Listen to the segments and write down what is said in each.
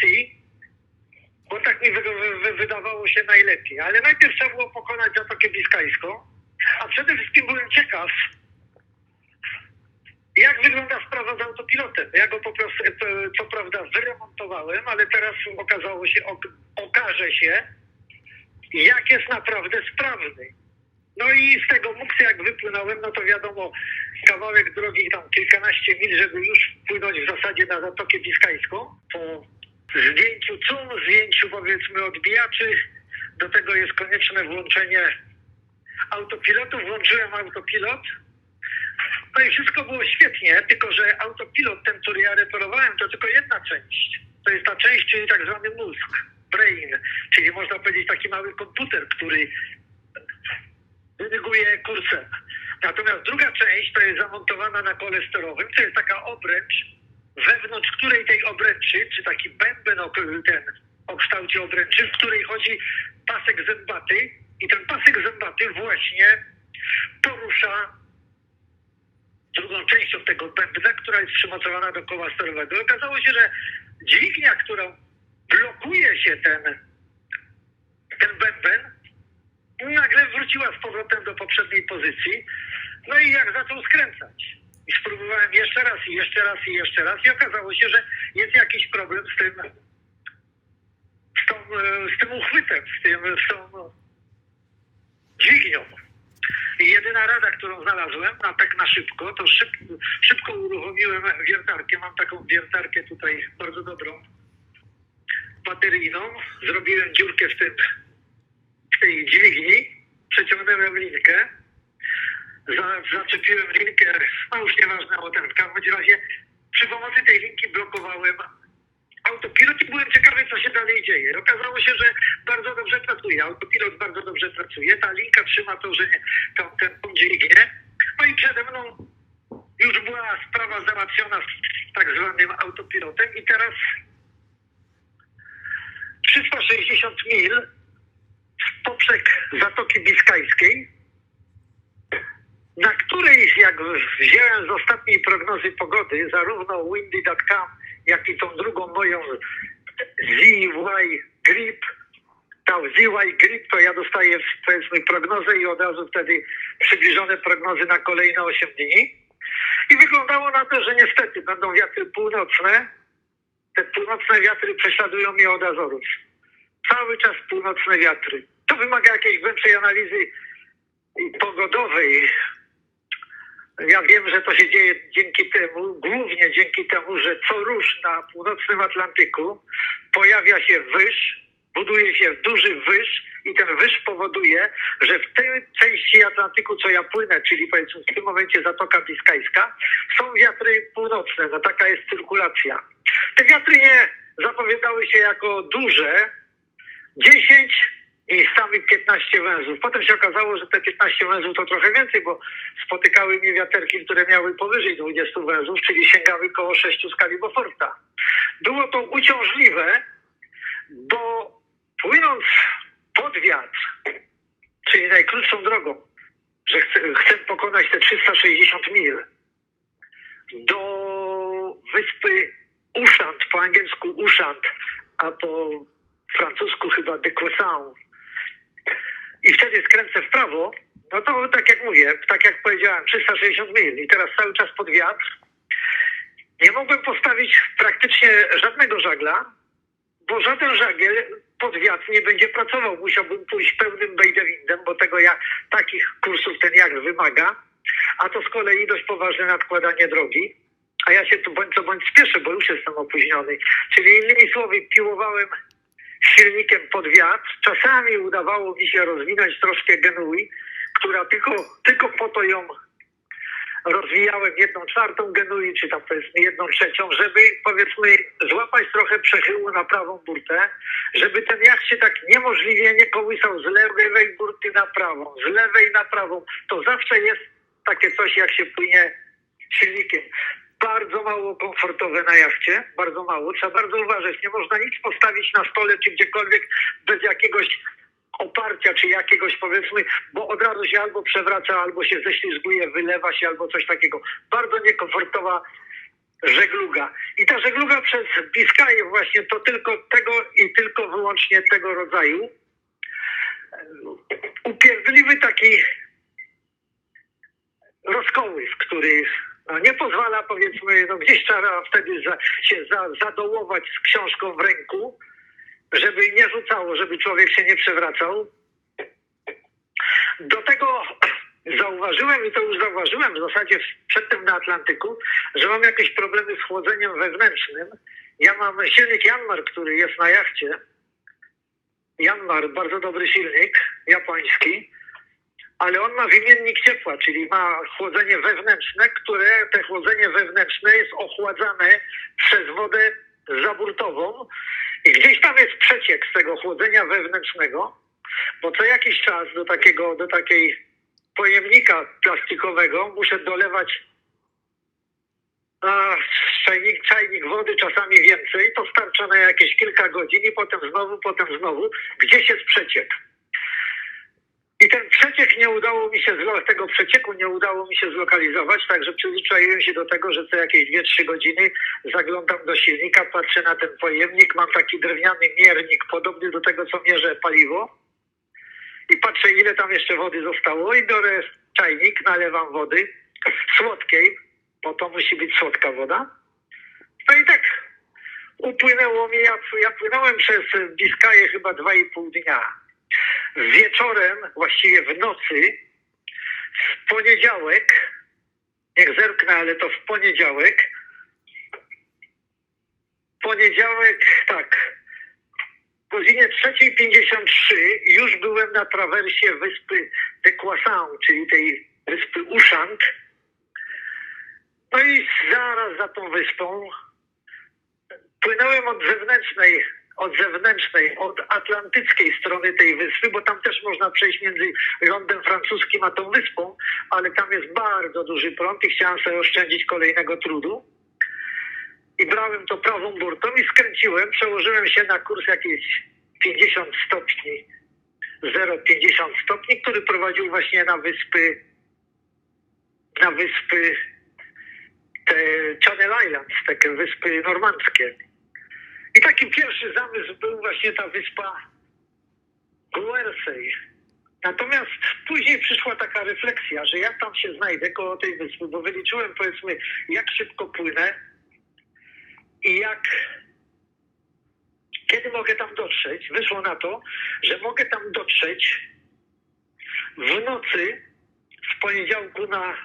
Guernsey, bo tak mi wy, wy, wydawało się najlepiej. Ale najpierw trzeba było pokonać Zatokę Biskajską, a przede wszystkim byłem ciekaw, jak wygląda sprawa z autopilotem. Ja go po prostu, e, co prawda, wyremontowałem, ale teraz okazało się, ok, okaże się, jak jest naprawdę sprawny. No i z tego muksu jak wypłynąłem, no to wiadomo, kawałek drogi tam kilkanaście mil, żeby już wpłynąć w zasadzie na Zatokę Biskajską. Po zdjęciu cum, zdjęciu powiedzmy odbijaczy, do tego jest konieczne włączenie autopilotu. Włączyłem autopilot. No i wszystko było świetnie, tylko że autopilot, ten, który ja reperowałem, to tylko jedna część. To jest ta część, czyli tak zwany mózg, brain, czyli można powiedzieć taki mały komputer, który dyryguje kursem. Natomiast druga część to jest zamontowana na kole sterowym, to jest taka obręcz, wewnątrz której tej obręczy, czy taki bęben o, ten, o kształcie obręczy, w której chodzi pasek zębaty i ten pasek zębaty właśnie porusza drugą częścią tego bębna, która jest przymocowana do koła sterowego. Okazało się, że dźwignia, którą blokuje się ten, ten bęben, nagle wróciła z powrotem do poprzedniej pozycji. No i jak zaczął skręcać. I spróbowałem jeszcze raz, i jeszcze raz, i jeszcze raz. I okazało się, że jest jakiś problem z tym, z, tą, e, z tym uchwytem, z, tym, z tą no, dźwignią. I jedyna rada, którą znalazłem, na tak na szybko, to szyb, szybko uruchomiłem wiertarkę. Mam taką wiertarkę tutaj bardzo dobrą, bateryjną. Zrobiłem dziurkę w tym w tej dźwigni, przeciągnąłem linkę, za, zaczepiłem linkę, no już nieważne o ten, w każdym razie. Przy pomocy tej linki blokowałem autopilot i byłem ciekawy, co się dalej dzieje. Okazało się, że bardzo dobrze pracuje, autopilot bardzo dobrze pracuje, ta linka trzyma to, że nie, tę tą no i przede mną już była sprawa załatwiona z tak zwanym autopilotem i teraz 360 mil w poprzek Zatoki Biskajskiej, na której, jak wziąłem z ostatniej prognozy pogody, zarówno windy.com, jak i tą drugą moją ZY Grip, ta ZY Grip, to ja dostaję powiedzmy prognozę i od razu wtedy przybliżone prognozy na kolejne 8 dni. I wyglądało na to, że niestety będą wiatry północne. Te północne wiatry prześladują mnie od Azorów. Cały czas północne wiatry. To wymaga jakiejś głębszej analizy pogodowej. Ja wiem, że to się dzieje dzięki temu, głównie dzięki temu, że co rusz na północnym Atlantyku pojawia się wyż, buduje się duży wyż i ten wyż powoduje, że w tej części Atlantyku, co ja płynę, czyli powiedzmy w tym momencie Zatoka Biskajska, są wiatry północne, no taka jest cyrkulacja. Te wiatry nie zapowiadały się jako duże, 10 miejscami 15 węzłów. Potem się okazało, że te 15 węzłów to trochę więcej, bo spotykały mnie wiaterki, które miały powyżej 20 węzłów, czyli sięgały koło 6 skali Beauforta. Było to uciążliwe, bo płynąc pod wiatr, czyli najkrótszą drogą, że chcę, chcę pokonać te 360 mil do wyspy Ushant, po angielsku Ushant, a po francusku chyba de Croissant. I wtedy skręcę w prawo, no to tak jak mówię, tak jak powiedziałem, 360 mil i teraz cały czas pod wiatr. Nie mogłem postawić praktycznie żadnego żagla, bo żaden żagiel pod wiatr nie będzie pracował. Musiałbym pójść pełnym bejdewindem, bo tego ja, takich kursów ten jak wymaga, a to z kolei dość poważne nadkładanie drogi. A ja się tu bądź co bądź spieszę, bo już jestem opóźniony. Czyli innymi słowy, piłowałem silnikiem pod wiatr. Czasami udawało mi się rozwinąć troszkę Genui, która tylko, tylko po to ją rozwijałem jedną czwartą genui, czy tam powiedzmy jedną trzecią, żeby powiedzmy złapać trochę przechyłu na prawą burtę, żeby ten jacht się tak niemożliwie nie kołysał z lewej burty na prawą, z lewej na prawą. To zawsze jest takie coś, jak się płynie silnikiem. Bardzo mało komfortowe na jachcie, bardzo mało. Trzeba bardzo uważać. Nie można nic postawić na stole czy gdziekolwiek bez jakiegoś oparcia czy jakiegoś powiedzmy, bo od razu się albo przewraca, albo się ześlizguje, wylewa się, albo coś takiego. Bardzo niekomfortowa żegluga. I ta żegluga przez Biskaję właśnie to tylko tego i tylko wyłącznie tego rodzaju. Upierdliwy taki rozkołys, który no, nie pozwala, powiedzmy, no gdzieś trzeba wtedy za, się za, zadołować z książką w ręku, żeby nie rzucało, żeby człowiek się nie przewracał. Do tego zauważyłem, i to już zauważyłem w zasadzie przedtem na Atlantyku, że mam jakieś problemy z chłodzeniem wewnętrznym. Ja mam silnik Janmar, który jest na jachcie. Janmar, bardzo dobry silnik, japoński ale on ma wymiennik ciepła, czyli ma chłodzenie wewnętrzne, które te chłodzenie wewnętrzne jest ochładzane przez wodę zaburtową. I gdzieś tam jest przeciek z tego chłodzenia wewnętrznego, bo co jakiś czas do takiego, do takiej pojemnika plastikowego muszę dolewać a, czajnik, czajnik wody, czasami więcej, to starcza na jakieś kilka godzin i potem znowu, potem znowu, gdzieś jest przeciek. Ten przeciek nie udało mi się, tego przecieku nie udało mi się zlokalizować, także przyzwyczaiłem się do tego, że co jakieś 2-3 godziny zaglądam do silnika, patrzę na ten pojemnik, mam taki drewniany miernik podobny do tego, co mierzę paliwo i patrzę, ile tam jeszcze wody zostało i biorę czajnik, nalewam wody słodkiej, bo to musi być słodka woda. No i tak upłynęło mi, ja, ja płynąłem przez Biskaję chyba 2,5 dnia wieczorem, właściwie w nocy, w poniedziałek, niech zerknę, ale to w poniedziałek, poniedziałek, tak, o godzinie 3.53 już byłem na trawersie wyspy de Croissant, czyli tej wyspy Ushant. No i zaraz za tą wyspą płynąłem od zewnętrznej od zewnętrznej, od atlantyckiej strony tej wyspy, bo tam też można przejść między lądem francuskim a tą wyspą, ale tam jest bardzo duży prąd i chciałem sobie oszczędzić kolejnego trudu. I brałem to prawą burtą i skręciłem, przełożyłem się na kurs jakieś 50 stopni, 0,50 stopni, który prowadził właśnie na wyspy, na wyspy te Channel Islands, takie wyspy normandzkie. I taki pierwszy zamysł był właśnie ta wyspa Guernsey. Natomiast później przyszła taka refleksja, że jak tam się znajdę koło tej wyspy, bo wyliczyłem powiedzmy jak szybko płynę i jak kiedy mogę tam dotrzeć. Wyszło na to, że mogę tam dotrzeć w nocy z poniedziałku na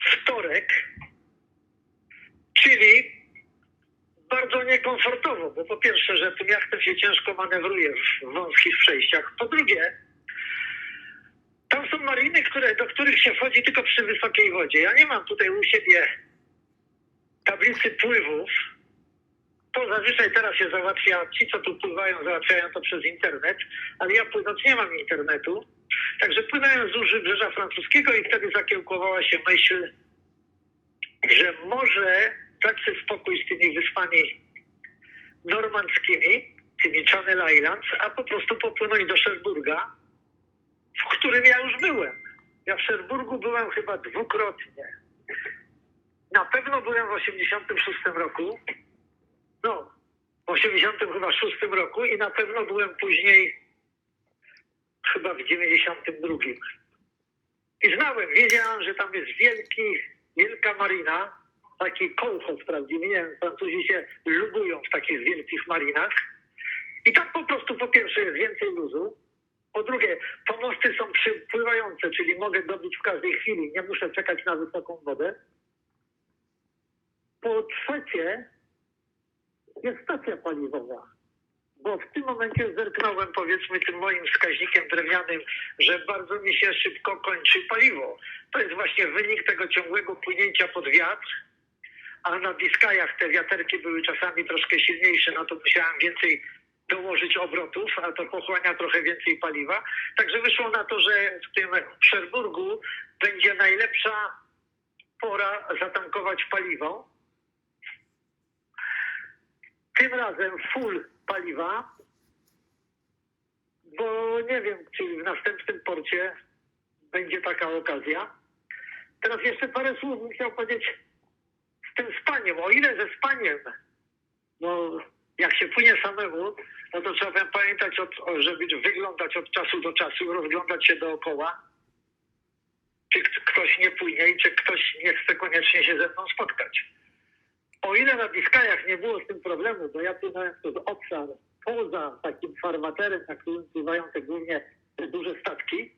wtorek, czyli bardzo niekomfortowo, bo po pierwsze, że tym jachtem się ciężko manewruje w wąskich przejściach. Po drugie, tam są mariny, które, do których się wchodzi tylko przy wysokiej wodzie. Ja nie mam tutaj u siebie tablicy pływów. To zazwyczaj teraz się załatwia, ci co tu pływają załatwiają to przez internet, ale ja płynąc nie mam internetu. Także płynąłem wzdłuż wybrzeża francuskiego i wtedy zakiełkowała się myśl, że może dać sobie spokój z tymi wyspami normandzkimi, tymi Channel Islands, a po prostu popłynąć do Szerburga, w którym ja już byłem. Ja w Szerburgu byłem chyba dwukrotnie. Na pewno byłem w 86 roku. No, w 80 chyba 6 roku i na pewno byłem później chyba w 92. I znałem, wiedziałem, że tam jest wielki, wielka marina, taki kołchoz prawdziwy, nie wiem, Francuzi się lubują w takich wielkich marinach. I tam po prostu po pierwsze jest więcej luzu, po drugie pomosty są przypływające, czyli mogę dobić w każdej chwili, nie muszę czekać na wysoką wodę. Po trzecie jest stacja paliwowa. bo w tym momencie zerknąłem powiedzmy tym moim wskaźnikiem drewnianym, że bardzo mi się szybko kończy paliwo. To jest właśnie wynik tego ciągłego płynięcia pod wiatr, a na Biskajach te wiaterki były czasami troszkę silniejsze, no to musiałem więcej dołożyć obrotów, a to pochłania trochę więcej paliwa. Także wyszło na to, że w tym Szerburgu będzie najlepsza pora zatankować paliwo. Tym razem full paliwa, bo nie wiem, czy w następnym porcie będzie taka okazja. Teraz jeszcze parę słów bym chciał powiedzieć tym spaniem. O ile ze spaniem, no jak się płynie samemu, no to trzeba pamiętać, od, żeby wyglądać od czasu do czasu, rozglądać się dookoła, czy ktoś nie płynie i czy ktoś nie chce koniecznie się ze mną spotkać. O ile na Biskajach nie było z tym problemu, bo ja płynąłem przez obszar poza takim farwaterem, na którym pływają te głównie te duże statki,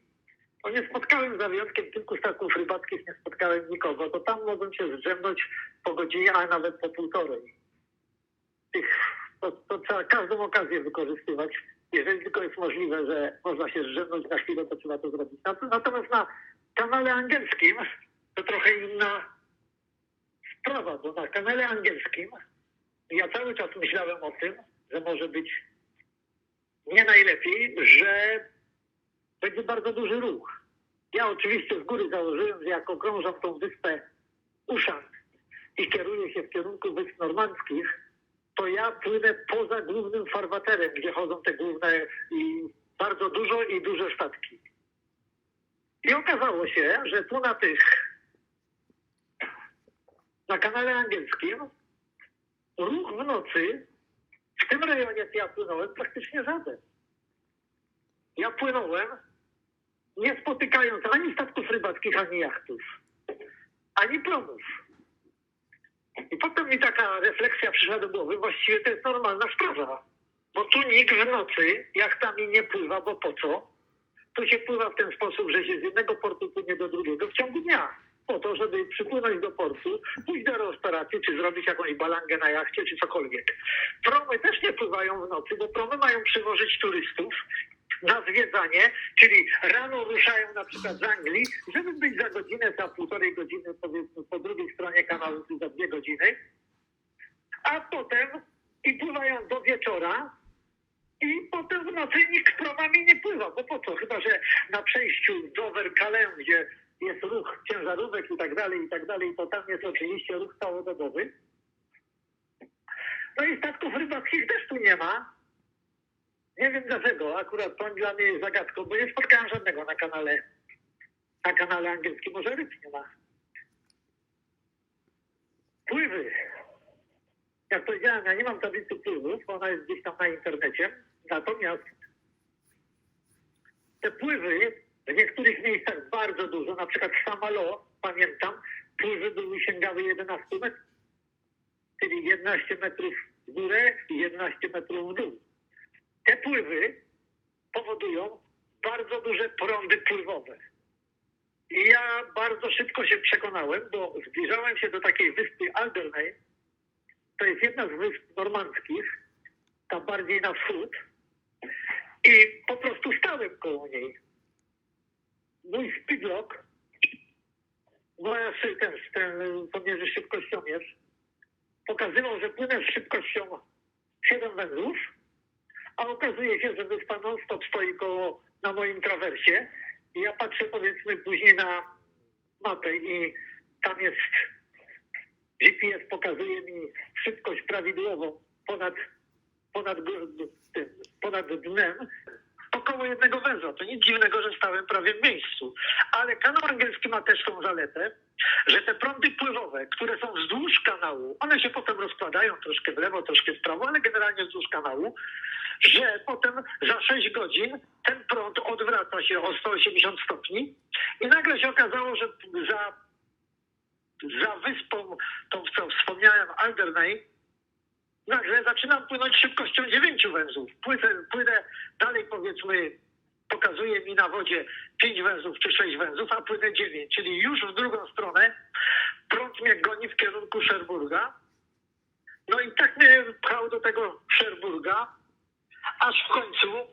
to nie spotkałem za wyjątkiem kilku statków rybackich, nie spotkałem nikogo, to tam mogłem się zdrzemnąć po godzinie, a nawet po półtorej. Tych, to, to trzeba każdą okazję wykorzystywać. Jeżeli tylko jest możliwe, że można się zdrzemnąć na chwilę, to trzeba to zrobić. Nat- Natomiast na kanale angielskim to trochę inna sprawa, bo na kanale angielskim ja cały czas myślałem o tym, że może być nie najlepiej, że będzie bardzo duży ruch. Ja oczywiście z góry założyłem, że jak okrążam tą wyspę Uszan i kieruję się w kierunku wysp normandzkich, to ja płynę poza głównym farwaterem, gdzie chodzą te główne i bardzo dużo i duże statki. I okazało się, że tu na tych, na kanale angielskim, ruch w nocy w tym rejonie, jak ja płynąłem, praktycznie żaden. Ja płynąłem, nie spotykając ani statków rybackich, ani jachtów, ani promów. I potem mi taka refleksja przyszła do głowy, właściwie to jest normalna sprawa. Bo tu nikt w nocy jachtami nie pływa, bo po co? Tu się pływa w ten sposób, że się z jednego portu płynie do drugiego w ciągu dnia. Po to, żeby przypłynąć do portu, pójść do restauracji, czy zrobić jakąś balangę na jachcie, czy cokolwiek. Promy też nie pływają w nocy, bo promy mają przywozić turystów na zwiedzanie, czyli rano ruszają na przykład z Anglii, żeby być za godzinę, za półtorej godziny, powiedzmy, po drugiej stronie kanału, czy za dwie godziny, a potem i pływają do wieczora, i potem w nocy nikt promami nie pływa, bo po co? Chyba, że na przejściu dover calais gdzie jest ruch ciężarówek i tak dalej, i tak dalej, to tam jest oczywiście ruch całodobowy. No i statków rybackich też tu nie ma. Nie wiem dlaczego, akurat to dla mnie jest zagadką, bo nie spotkałem żadnego na kanale, na kanale angielskim, może ryb nie ma. Pływy. Jak powiedziałem, ja nie mam tablicy pływów, ona jest gdzieś tam na internecie. Natomiast te pływy w niektórych miejscach bardzo dużo, na przykład Samalo, pamiętam, pływy były sięgały 11 metrów. Czyli 11 metrów w górę i 11 metrów w dół. Te pływy powodują bardzo duże prądy pływowe. I ja bardzo szybko się przekonałem, bo zbliżałem się do takiej wyspy Alderney, to jest jedna z wysp normandzkich, tam bardziej na wschód. I po prostu stałem koło niej. Mój speedlock, moja ten, ten pomierzy szybkościomierz, pokazywał, że płynę z szybkością 7 węzłów, a okazuje się, że wyspa non-stop stoi koło, na moim trawersie. I ja patrzę powiedzmy później na mapę i tam jest GPS pokazuje mi szybkość prawidłową ponad, ponad, ponad dnem około jednego węzła. To nic dziwnego, że stałem prawie w miejscu. Ale kanał angielski ma też tą zaletę, że te prądy pływowe, które są wzdłuż kanału, one się potem rozkładają troszkę w lewo, troszkę w prawo, ale generalnie wzdłuż kanału, że potem za 6 godzin ten prąd odwraca się o 180 stopni i nagle się okazało, że za za wyspą, tą co wspomniałem, Alderney, nagle zaczynam płynąć szybkością 9 węzłów. Płynę, płynę dalej powiedzmy, pokazuje mi na wodzie 5 węzłów czy 6 węzłów, a płynę 9, czyli już w drugą stronę prąd mnie goni w kierunku Szerburga. No i tak mnie pchał do tego Szerburga, Aż w końcu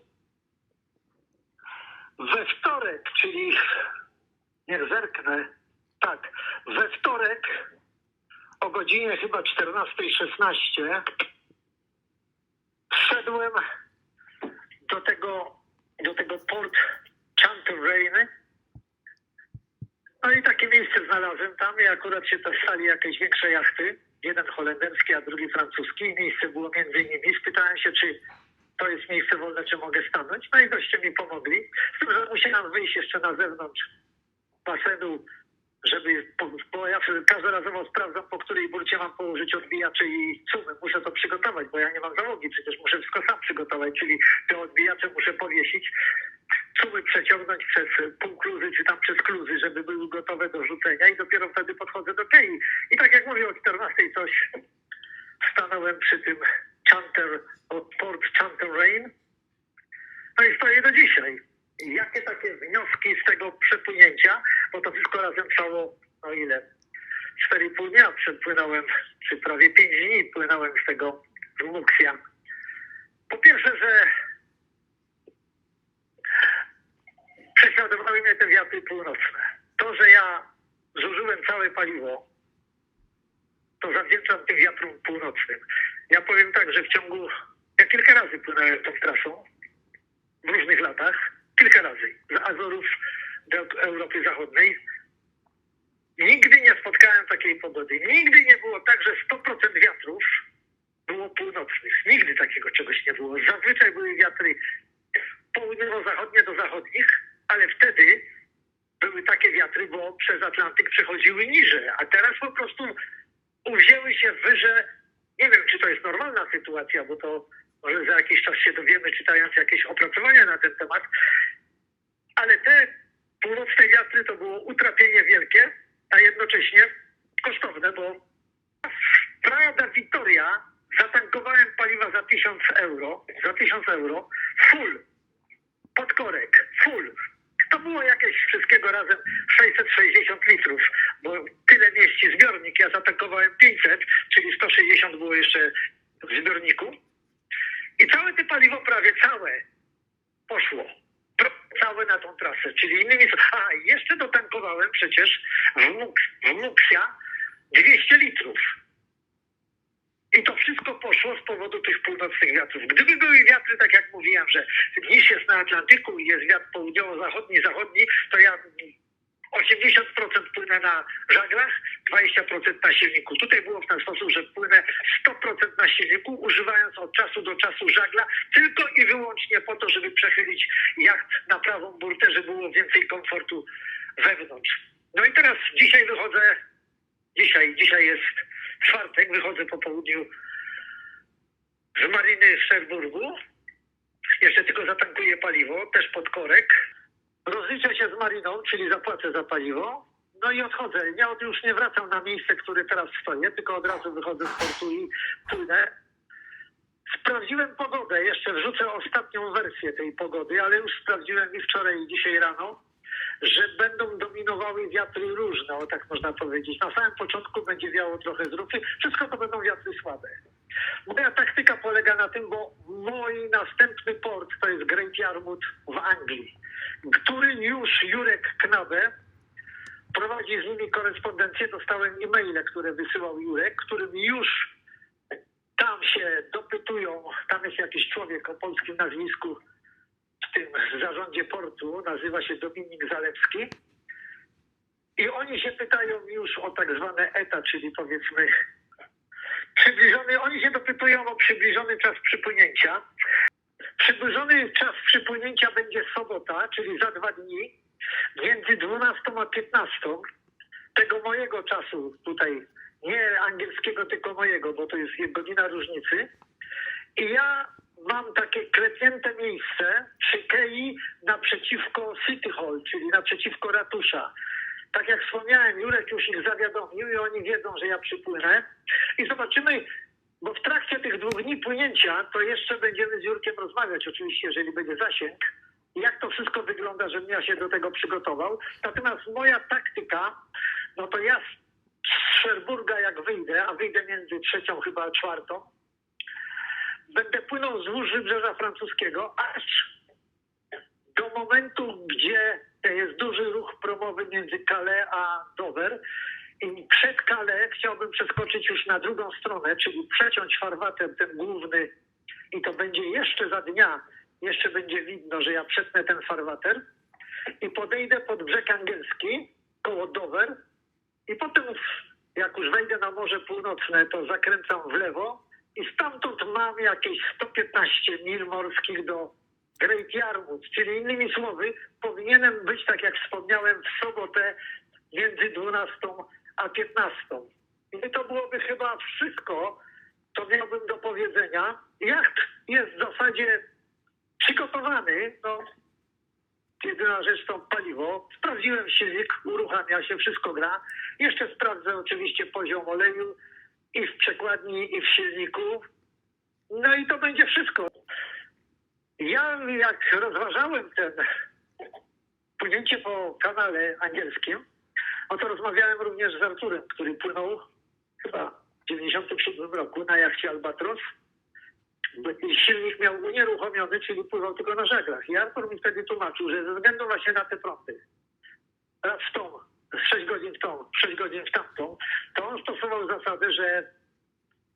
we wtorek, czyli niech zerknę, tak, we wtorek o godzinie chyba 14.16 wszedłem do tego, do tego port Chantereine. No i takie miejsce znalazłem tam i akurat się to stali jakieś większe jachty. Jeden holenderski, a drugi francuski. Miejsce było między innymi. Spytałem się, czy to jest miejsce wolne, czy mogę stanąć. No i goście mi pomogli. Z tym, że musiałem wyjść jeszcze na zewnątrz basenu, żeby, bo ja każdorazowo sprawdzam, po której burcie mam położyć odbijacze i cumy. Muszę to przygotować, bo ja nie mam załogi, przecież muszę wszystko sam przygotować, czyli te odbijacze muszę powiesić, cumy przeciągnąć przez półkluzy, czy tam przez kluzy, żeby były gotowe do rzucenia i dopiero wtedy podchodzę do kei. I tak jak mówię, o 14 coś stanąłem przy tym Chanter, port Chanter Rain, no i stoję do dzisiaj. Jakie takie wnioski z tego przepłynięcia, bo to wszystko razem trwało, no ile? 4,5 dnia przepłynąłem, czy prawie 5 dni płynąłem z tego Muxia. Po pierwsze, że prześladowały mnie te wiatry północne. To, że ja zużyłem całe paliwo, to zawdzięczam tym wiatrom północnym. Ja powiem tak, że w ciągu, ja kilka razy płynąłem tą trasą, w różnych latach, kilka razy, z Azorów do Europy Zachodniej. Nigdy nie spotkałem takiej pogody. Nigdy nie było tak, że 100% wiatrów było północnych. Nigdy takiego czegoś nie było. Zazwyczaj były wiatry południowo-zachodnie do zachodnich, ale wtedy były takie wiatry, bo przez Atlantyk przechodziły niżej, a teraz po prostu uwzięły się wyże. Nie wiem, czy to jest normalna sytuacja, bo to może za jakiś czas się dowiemy, czytając jakieś opracowania na ten temat, ale te północne wiatry to było utrapienie wielkie, a jednocześnie kosztowne, bo Strada Victoria zatankowałem paliwa za 1000 euro, za 1000 euro, full, pod korek, full. To było jakieś wszystkiego razem 660 litrów, bo tyle mieści zbiornik. Ja zatankowałem 500, czyli 160 było jeszcze w zbiorniku. I całe to paliwo, prawie całe, poszło. Całe na tą trasę, czyli innymi słowy. A, jeszcze dotankowałem przecież w, Mux, w Muxia 200 litrów. I to wszystko poszło z powodu tych północnych wiatrów. Gdyby były wiatry, tak jak mówiłem, że niż jest na Atlantyku i jest wiatr południowo-zachodni, zachodni, to ja 80% płynę na żaglach, 20% na silniku. Tutaj było w ten sposób, że płynę 100% na silniku, używając od czasu do czasu żagla, tylko i wyłącznie po to, żeby przechylić jacht na prawą burtę, żeby było więcej komfortu wewnątrz. No i teraz dzisiaj wychodzę, dzisiaj, dzisiaj jest czwartek, wychodzę po południu z mariny w Szerburgu. Jeszcze tylko zatankuję paliwo, też pod korek. Rozliczę się z mariną, czyli zapłacę za paliwo. No i odchodzę. Ja od- już nie wracam na miejsce, które teraz stoję, tylko od razu wychodzę z portu i płynę. Sprawdziłem pogodę, jeszcze wrzucę ostatnią wersję tej pogody, ale już sprawdziłem i wczoraj i dzisiaj rano, że będą dominowały wiatry różne, o tak można powiedzieć. Na samym początku będzie wiało trochę z wszystko to będą wiatry słabe. Moja taktyka polega na tym, bo mój następny port to jest Great Yarmouth w Anglii, który już Jurek Knabe prowadzi z nimi korespondencję. Dostałem e-maile, które wysyłał Jurek, którym już tam się dopytują, tam jest jakiś człowiek o polskim nazwisku w tym zarządzie portu, nazywa się Dominik Zalewski. I oni się pytają już o tak zwane ETA, czyli powiedzmy przybliżony, oni się dopytują o przybliżony czas przypłynięcia. Przybliżony czas przypłynięcia będzie sobota, czyli za dwa dni, między 12 a 15 tego mojego czasu tutaj, nie angielskiego, tylko mojego, bo to jest godzina różnicy. I ja mam takie klepnięte miejsce przy Kei naprzeciwko City Hall, czyli naprzeciwko ratusza. Tak jak wspomniałem, Jurek już ich zawiadomił i oni wiedzą, że ja przypłynę. I zobaczymy, bo w trakcie tych dwóch dni płynięcia to jeszcze będziemy z Jurkiem rozmawiać, oczywiście, jeżeli będzie zasięg, jak to wszystko wygląda, żebym ja się do tego przygotował. Natomiast moja taktyka, no to ja z Szerburga jak wyjdę, a wyjdę między trzecią chyba a czwartą, będę płynął wzdłuż wybrzeża francuskiego, aż do momentu, gdzie jest duży ruch promowy między Calais a Dover. I przed Calais chciałbym przeskoczyć już na drugą stronę, czyli przeciąć farwater ten główny. I to będzie jeszcze za dnia, jeszcze będzie widno, że ja przetnę ten farwater. I podejdę pod brzeg angielski koło Dover. I potem jak już wejdę na Morze Północne, to zakręcam w lewo i stamtąd mam jakieś 115 mil morskich do Great Yarmouth, czyli innymi słowy powinienem być, tak jak wspomniałem, w sobotę między 12 a 15. I to byłoby chyba wszystko, co miałbym do powiedzenia. Jacht jest w zasadzie przygotowany, no jedyna rzecz to paliwo. Sprawdziłem silnik, uruchamia się, wszystko gra. Jeszcze sprawdzę oczywiście poziom oleju i w przekładni, i w silniku. No i to będzie wszystko. Ja jak rozważałem ten płynięcie po kanale angielskim, no to rozmawiałem również z Arturem, który płynął chyba w 97 roku na jachcie Albatros. Silnik miał unieruchomiony, czyli pływał tylko na żaglach. I Artur mi wtedy tłumaczył, że ze względu właśnie na te prądy, raz w tą, 6 godzin w tą, 6 godzin w tamtą, to on stosował zasadę, że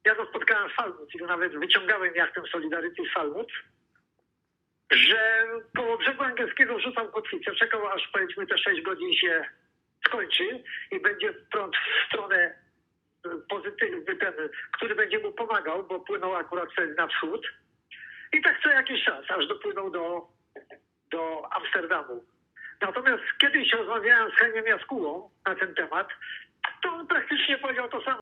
ja go spotkałem w Falmouth i nawet wyciągałem jachtem Solidarity z Falmouth, że koło brzegu angielskiego rzucał kotwicę, czekał aż powiedzmy te 6 godzin się skończy i będzie prąd w stronę pozytywny, ten, który będzie mu pomagał, bo płynął akurat na wschód. I tak co jakiś czas, aż dopłynął do, do Amsterdamu. Natomiast kiedyś rozmawiałem z Heniem Jaskułą na ten temat, to on praktycznie powiedział to samo.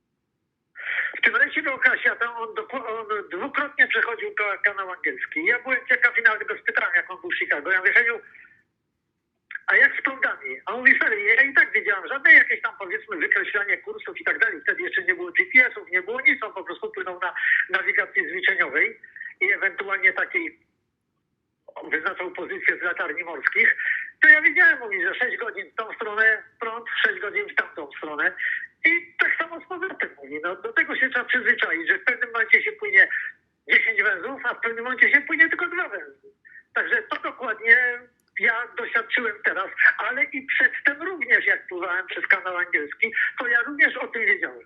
W tym rejsie do Okasia to on, doko- on dwukrotnie przechodził ka- kanał angielski. Ja byłem ciekaw i nawet go spytałem, jak on był w Chicago. Ja mówię, Heniu, a jak z prądami? A on mówi, ja i tak wiedziałam, żadne jakieś tam powiedzmy wykreślanie kursów i tak dalej. Wtedy jeszcze nie było GPS-ów, nie było nic, on po prostu płynął na nawigacji zliczeniowej i ewentualnie takiej wyznaczał pozycję z latarni morskich. To ja wiedziałem, mówi, że 6 godzin w tą stronę prąd, 6 godzin w tamtą stronę. I tak samo z powrotem mówi, no do tego się trzeba przyzwyczaić, że w pewnym momencie się płynie 10 węzłów, a w pewnym momencie się płynie tylko dwa węzły. Także to dokładnie ja doświadczyłem teraz, ale i przedtem również, jak pływałem przez kanał angielski, to ja również o tym wiedziałem.